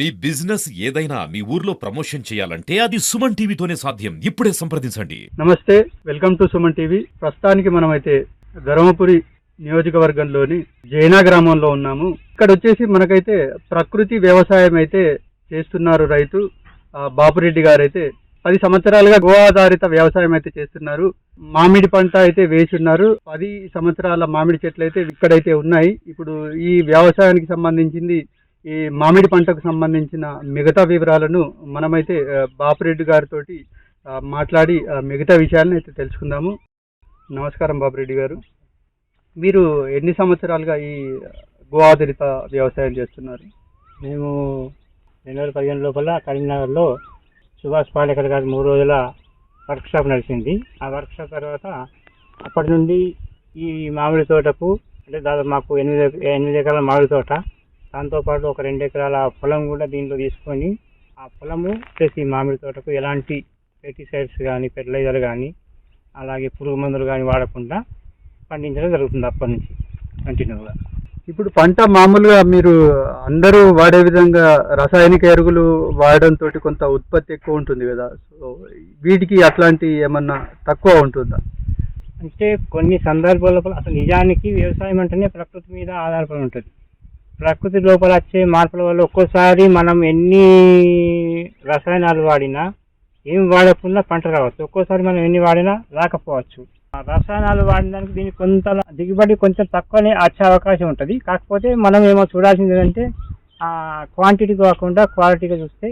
మీ business ఏదైనా మీ ఊర్లో promotion చేయాలంటే అది సుమన్ టీవీతోనే సాధ్యం. ఇప్పుడే సంప్రదించండి. నమస్తే వెల్కమ్ టు సుమన్ టీవీ. ప్రస్తుతానికి మనమైతే ధర్మపురి నియోజకవర్గంలోని జైనా గ్రామంలో ఉన్నాము. ఇక్కడ వచ్చేసి మనకైతే ప్రకృతి వ్యవసాయం అయితే చేస్తున్నారు రైతు. బాపురెడ్డి గారు అయితే పది సంవత్సరాలుగా గో ఆధారిత వ్యవసాయం అయితే చేస్తున్నారు. మామిడి పంట అయితే వేసి ఉన్నారు పది సంవత్సరాల మామిడి చెట్లు అయితే ఇక్కడైతే ఉన్నాయి. ఇప్పుడు ఈ వ్యవసాయానికి సంబంధించింది ఈ మామిడి పంటకు సంబంధించిన మిగతా వివరాలను మనమైతే బాపురెడ్డి గారితో మాట్లాడి మిగతా విషయాలను అయితే తెలుసుకుందాము. నమస్కారం బాపురెడ్డి గారు. మీరు ఎన్ని సంవత్సరాలుగా ఈ గో ఆధారిత వ్యవసాయం చేస్తున్నారు? మేము రెండు వేల పదిహేను లోపల కరీంనగర్లో సుభాష్ పాలేకర్ గారు మూడు రోజుల వర్క్షాప్ నడిచింది. ఆ వర్క్షాప్ తర్వాత అప్పటి నుండి ఈ మామిడి తోటకు అంటే దాదాపు మాకు ఎనిమిది ఎనిమిది ఎకరాల మామిడి తోట దాంతోపాటు ఒక రెండు ఎకరాల పొలం కూడా దీంట్లో తీసుకొని ఆ పొలము ప్లస్ ఈ మామిడి తోటకు ఎలాంటి పెస్టిసైడ్స్ కానీ ఫెర్టిలైజర్ కానీ అలాగే పురుగు మందులు కానీ వాడకుండా పండించడం జరుగుతుంది అప్పటి నుంచి కంటిన్యూగా. ఇప్పుడు పంట మామూలుగా మీరు అందరూ వాడే విధంగా రసాయనిక ఎరువులు వాడడంతో కొంత ఉత్పత్తి ఎక్కువ ఉంటుంది కదా. సో వీటికి అట్లాంటి ఏమన్నా తక్కువ ఉంటుందా? అంటే కొన్ని సందర్భాల అసలు నిజానికి వ్యవసాయం అంటేనే ప్రకృతి మీద ఆధారపడి ఉంటుంది. ప్రకృతి లోపల వచ్చే మార్పుల వల్ల ఒక్కోసారి మనం ఎన్ని రసాయనాలు వాడినా ఏం వాడకుండా పంట రావచ్చు. ఒక్కోసారి మనం ఎన్ని వాడినా రాకపోవచ్చు. ఆ రసాయనాలు వాడడానికి దీనికి కొంత దిగుబడి కొంచెం తక్కువనే వచ్చే అవకాశం ఉంటుంది. కాకపోతే మనం ఏమో చూడాల్సింది ఏంటంటే క్వాంటిటీ కాకుండా క్వాలిటీగా చూస్తే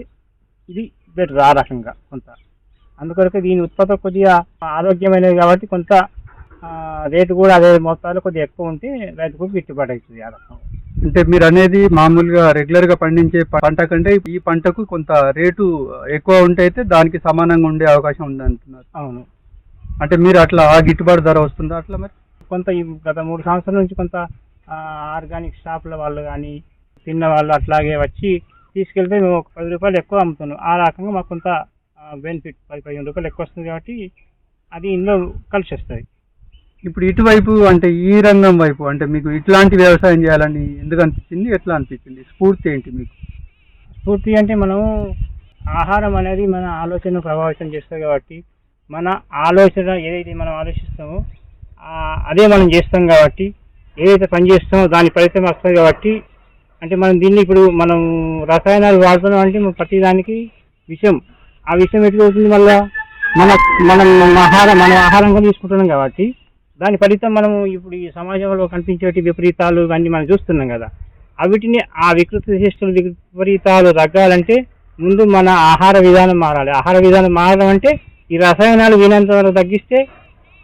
ఇది బెటర్ ఆ రకంగా కొంత. అందుకొరకు దీని ఉత్పత్తి కొద్దిగా ఆరోగ్యమైనది కాబట్టి కొంత రేటు కూడా అదే మొత్తాలు కొద్దిగా ఎక్కువ ఉంటే రైతుకు గిట్టుబాటు అవుతుంది ఆ రకం. అంటే మీరు అనేది మామూలుగా రెగ్యులర్గా పండించే పంట కంటే ఈ పంటకు కొంత రేటు ఎక్కువ ఉంటే అయితే దానికి సమానంగా ఉండే అవకాశం ఉంది అంటున్నారు. అవును. అంటే మీరు అట్లా ఆ గిట్టుబాటు ధర వస్తుందా అట్లా మరి? కొంత ఈ గత మూడు సంవత్సరాల నుంచి కొంత ఆర్గానిక్ షాపుల వాళ్ళు కానీ తిన్న వాళ్ళు అట్లాగే వచ్చి తీసుకెళ్తే మేము ఒక పది రూపాయలు ఎక్కువ అమ్ముతున్నాం. ఆ రకంగా మాకు కొంత బెనిఫిట్ పది పదిహేను రూపాయలు ఎక్కువ వస్తుంది కాబట్టి అది ఇందులో కలిసి వస్తుంది. ఇప్పుడు ఇటువైపు అంటే ఈ రంగం వైపు అంటే మీకు ఇట్లాంటి వ్యవసాయం చేయాలని ఎందుకు అనిపించింది? ఎట్లా అనిపించింది? స్ఫూర్తి ఏంటి మీకు? స్ఫూర్తి అంటే మనం ఆహారం అనేది మన ఆలోచనను ప్రభావితం చేస్తుంది కాబట్టి మన ఆలోచన ఏదైతే మనం ఆలోచిస్తామో అదే మనం చేస్తాం కాబట్టి ఏదైతే పని చేస్తామో దాని ఫలితం వస్తుంది కాబట్టి అంటే మనం దీన్ని ఇప్పుడు మనం రసాయనాలు వాడుతున్నాం అంటే ప్రతి దానికి విషం. ఆ విషయం ఎట్లా అవుతుంది మళ్ళీ? మన మనం ఆహారం మనం ఆహారంగా తీసుకుంటున్నాం కాబట్టి దాని ఫలితం మనము ఇప్పుడు ఈ సమాజంలో కనిపించేటి విపరీతాలు ఇవన్నీ మనం చూస్తున్నాం కదా. అవిటిని ఆ వికృత చేష్టలు విపరీతాలు తగ్గాలంటే ముందు మన ఆహార విధానం మారాలి. ఆహార విధానం మారడం అంటే ఈ రసాయనాలు వీలంత వరకు తగ్గిస్తే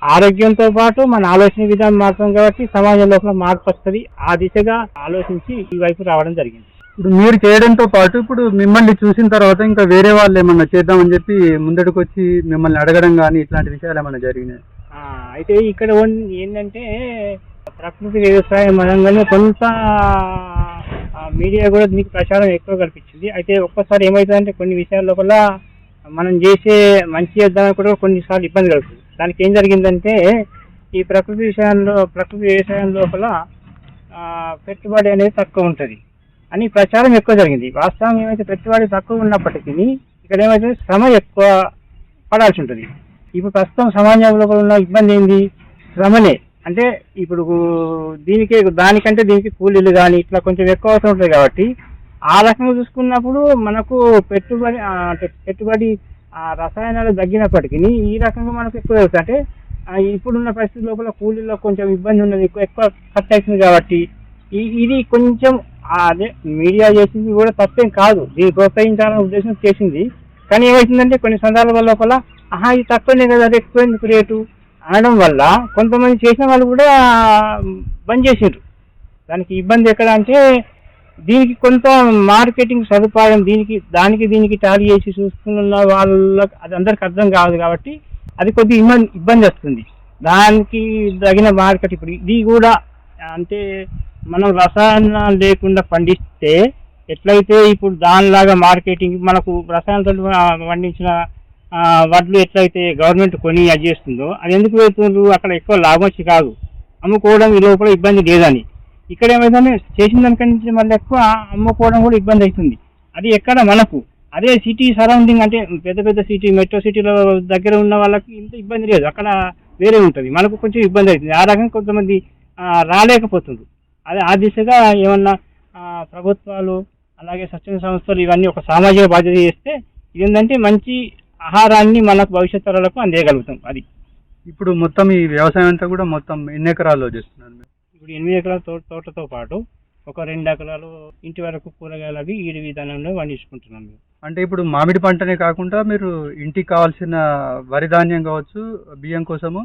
ఆరోగ్యంతో పాటు మన ఆలోచన విధానం మారుతాం కాబట్టి సమాజం లోపల మార్పు వస్తుంది. ఆ దిశగా ఆలోచించి ఈ వైపు రావడం జరిగింది. ఇప్పుడు మీరు చేయడంతో పాటు ఇప్పుడు మిమ్మల్ని చూసిన తర్వాత ఇంకా వేరే వాళ్ళు ఏమన్నా చేద్దామని చెప్పి ముందడికి వచ్చి మిమ్మల్ని అడగడం కానీ ఇట్లాంటి విషయాలు ఏమన్నా జరిగినాయి? అయితే ఇక్కడ ఏంటంటే ప్రకృతి వ్యవసాయం అనగానే కొంత మీడియా కూడా దీనికి ప్రచారం ఎక్కువ కల్పించింది. అయితే ఒక్కసారి ఏమవుతుందంటే కొన్ని విషయాల లోపల మనం చేసే మంచి చేద్దామని కూడా కొన్నిసార్లు ఇబ్బంది కలుగుతుంది. దానికి ఏం జరిగిందంటే ఈ ప్రకృతి విషయంలో ప్రకృతి వ్యవసాయం లోపల పెట్టుబడి అనేది తక్కువ ఉంటుంది అని ప్రచారం ఎక్కువ జరిగింది. వాస్తవం ఏమైతే పెట్టుబడి తక్కువ ఉన్నప్పటికీ ఇక్కడ ఏమైతే శ్రమ ఎక్కువ పడాల్సి ఉంటుంది. ఇప్పుడు ప్రస్తుతం సమాజంలో ఉన్న ఇబ్బంది ఏంది? శ్రమనే. అంటే ఇప్పుడు దీనికి దానికంటే దీనికి కూలీలు కానీ ఇట్లా కొంచెం ఎక్కువ అవసరం ఉంటుంది కాబట్టి ఆ రకంగా చూసుకున్నప్పుడు మనకు పెట్టుబడి అంటే పెట్టుబడి ఆ రసాయనాలు తగ్గినప్పటికీ ఈ రకంగా మనకు ఎక్కువ అవుతుంది అంటే ఇప్పుడున్న పరిస్థితి లోపల కూలీలో కొంచెం ఇబ్బంది ఉన్నది ఎక్కువ ఖర్చు అవుతుంది కాబట్టి ఇది కొంచెం అదే మీడియా చేసింది కూడా తప్పేం కాదు. దీన్ని ప్రోత్సహించాలనే ఉద్దేశం చేసింది. కానీ ఏమవుతుందంటే కొన్ని సందర్భాల లోపల ఆహా ఇది తక్కువనే కదా అది ఎక్కువ ఎందుకు రేటు? అనడం వల్ల కొంతమంది చేసిన వాళ్ళు కూడా బంద్ చేసిండ్రు దానికి ఇబ్బంది ఎక్కడ అంటే దీనికి కొంత మార్కెటింగ్ సదుపాయం దీనికి దానికి దీనికి టాలీ చేసి చూస్తున్న వాళ్ళకి అది అందరికి అర్థం కాదు కాబట్టి అది కొద్ది ఇబ్బంది ఇబ్బంది వస్తుంది. దానికి తగిన మార్కెట్ ఇప్పుడు ఇది కూడా అంటే మనం రసాయనాలు లేకుండా పండిస్తే ఎట్లయితే ఇప్పుడు దానిలాగా మార్కెటింగ్ మనకు రసాయనాలతో పండించిన వడ్లు ఎట్లయితే గవర్నమెంట్ కొని అది చేస్తుందో అది ఎందుకు వెళ్తుండ్రు? అక్కడ ఎక్కువ లాభం వచ్చి కాదు. అమ్ముకోవడం ఈ లోపల ఇబ్బంది లేదని. ఇక్కడ ఏమైందంటే చేసిన దానికంటే మళ్ళీ ఎక్కువ అమ్ముకోవడం కూడా ఇబ్బంది అవుతుంది. అది ఎక్కడ మనకు. అదే సిటీ సరౌండింగ్ అంటే పెద్ద పెద్ద సిటీ మెట్రో సిటీల దగ్గర ఉన్న వాళ్ళకి ఇంత ఇబ్బంది లేదు. అక్కడ వేరే ఉంటుంది. మనకు కొంచెం ఇబ్బంది అవుతుంది. ఆ రకంగా కొంతమంది రాలేకపోతుంది రాలేకపోతుండ్రు. అదే ఆ దిశగా ఏమన్నా ప్రభుత్వాలు అలాగే స్వచ్ఛంద సంస్థలు ఇవన్నీ ఒక సామాజిక బాధ్యత చేస్తే ఇదేంటంటే మంచి ఆహారాన్ని మనకు భవిష్యత్ తరాలకు అందేయగలుగుతాం. అది. ఇప్పుడు మొత్తం ఈ వ్యవసాయం అంతా కూడా మొత్తం ఎన్ని ఎకరాల్లో చేస్తున్నారు? ఇప్పుడు ఎనిమిది ఎకరాల తోట తోటతో పాటు ఒక రెండు ఎకరాలు ఇంటి వరకు కూరగాయలు అవి ఈ విధానంలో పండించుకుంటున్నాం అంటే ఇప్పుడు మామిడి పంటనే కాకుండా మీరు ఇంటికి కావాల్సిన వరి ధాన్యం కావచ్చు బియ్యం కోసము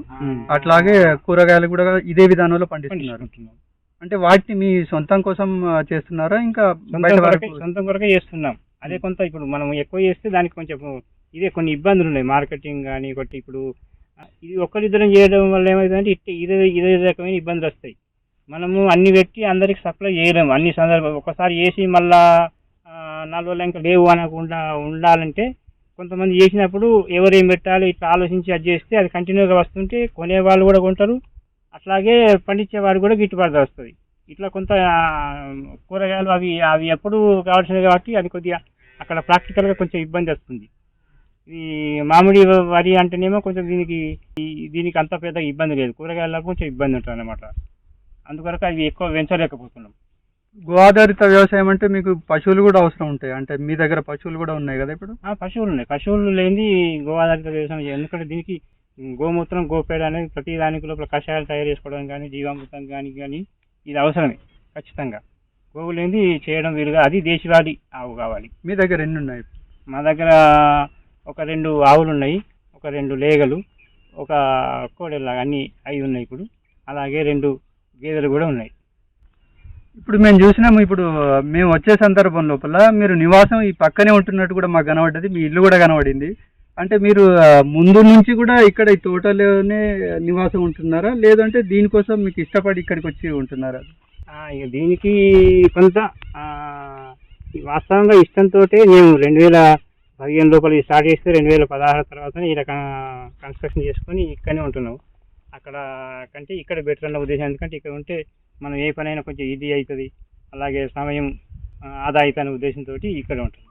అట్లాగే కూరగాయలు కూడా ఇదే విధానంలో పండిస్తున్నారు. అంటే వాటిని మీ సొంతం కోసం చేస్తున్నారా? ఇంకా సొంతం కొరకే చేస్తున్నాం. అదే కొంత ఇప్పుడు మనం ఎక్కువ చేస్తే దానికి కొంచెం ఇదే కొన్ని ఇబ్బందులు ఉన్నాయి. మార్కెటింగ్ కానీ ఒకటి ఇప్పుడు ఇది ఒక్కరిద్దరం చేయడం వల్ల ఏమవుతుందంటే ఇట్టే ఇదే ఇదే రకమైన ఇబ్బందులు వస్తాయి. మనము అన్ని పెట్టి అందరికి సప్లై చేయలేము. అన్ని సందర్భాలు ఒకసారి చేసి మళ్ళా నాలుగు రోజులు ఇంకా లేవు అనకుండా ఉండాలంటే కొంతమంది చేసినప్పుడు ఎవరు ఏం పెట్టాలి ఇట్లా ఆలోచించి అది చేస్తే అది కంటిన్యూగా వస్తుంటే కొనే వాళ్ళు కూడా కొంటారు. అట్లాగే పండించే వారు కూడా గిట్టుబాటు వస్తుంది. ఇట్లా కొంత కూరగాయలు అవి అవి ఎప్పుడు కావాల్సినవి కాబట్టి అది కొద్దిగా అక్కడ ప్రాక్టికల్గా కొంచెం ఇబ్బంది వస్తుంది. ఈ మామిడి వరి అంటేనేమో కొంచెం దీనికి దీనికి అంత పెద్ద ఇబ్బంది లేదు. కూరగాయలకు కొంచెం ఇబ్బంది ఉంటుంది అనమాట అందుకొరకు అవి ఎక్కువ పెంచలేకపోతున్నాం. గో ఆధారిత వ్యవసాయం అంటే మీకు పశువులు కూడా అవసరం ఉంటాయి. అంటే మీ దగ్గర పశువులు కూడా ఉన్నాయి కదా ఇప్పుడు? ఆ, పశువులు ఉన్నాయి. పశువులు లేని గో ఆధారిత వ్యవసాయం. ఎందుకంటే దీనికి గోమూత్రం గోపేడ అనేది ప్రతి దానికి లోపల కషాయాలు తయారు చేసుకోవడం కానీ జీవామృతం కానీ కానీ ఇది అవసరమే ఖచ్చితంగా. గోవు లేనిది చేయడం వీలుగా. అది దేశవాళీ ఆవు కావాలి. మీ దగ్గర ఎన్ని ఉన్నాయి? మా దగ్గర ఒక రెండు ఆవులు ఉన్నాయి ఒక రెండు లేగలు ఒక కోడెల్లాగా అన్ని అవి ఉన్నాయి ఇప్పుడు. అలాగే రెండు గేదెలు కూడా ఉన్నాయి. ఇప్పుడు మేము చూసినాము ఇప్పుడు మేము వచ్చే సందర్భం లోపల మీరు నివాసం ఈ పక్కనే ఉంటున్నట్టు కూడా మాకు కనబడ్డది మీ ఇల్లు కూడా కనబడింది. అంటే మీరు ముందు నుంచి కూడా ఇక్కడ ఈ తోటలోనే నివాసం ఉంటున్నారా? లేదంటే దీనికోసం మీకు ఇష్టపడి ఇక్కడికి వచ్చి ఉంటున్నారా? ఇక దీనికి కొంత వాస్తవంగా ఇష్టంతో మేము రెండు వేల పదిహేను లోపల స్టార్ట్ చేస్తే రెండు వేల పదహారు తర్వాత ఈ రకం కన్స్ట్రక్షన్ చేసుకొని ఇక్కడనే ఉంటున్నాం. అక్కడ కంటే ఇక్కడ బెటర్ అన్న ఉద్దేశం. ఎందుకంటే ఇక్కడ ఉంటే మనం ఏ పనైనా కొంచెం ఈజీ అవుతుంది. అలాగే సమయం ఆదా అవుతుంది అనే ఉద్దేశంతో ఇక్కడ ఉంటాం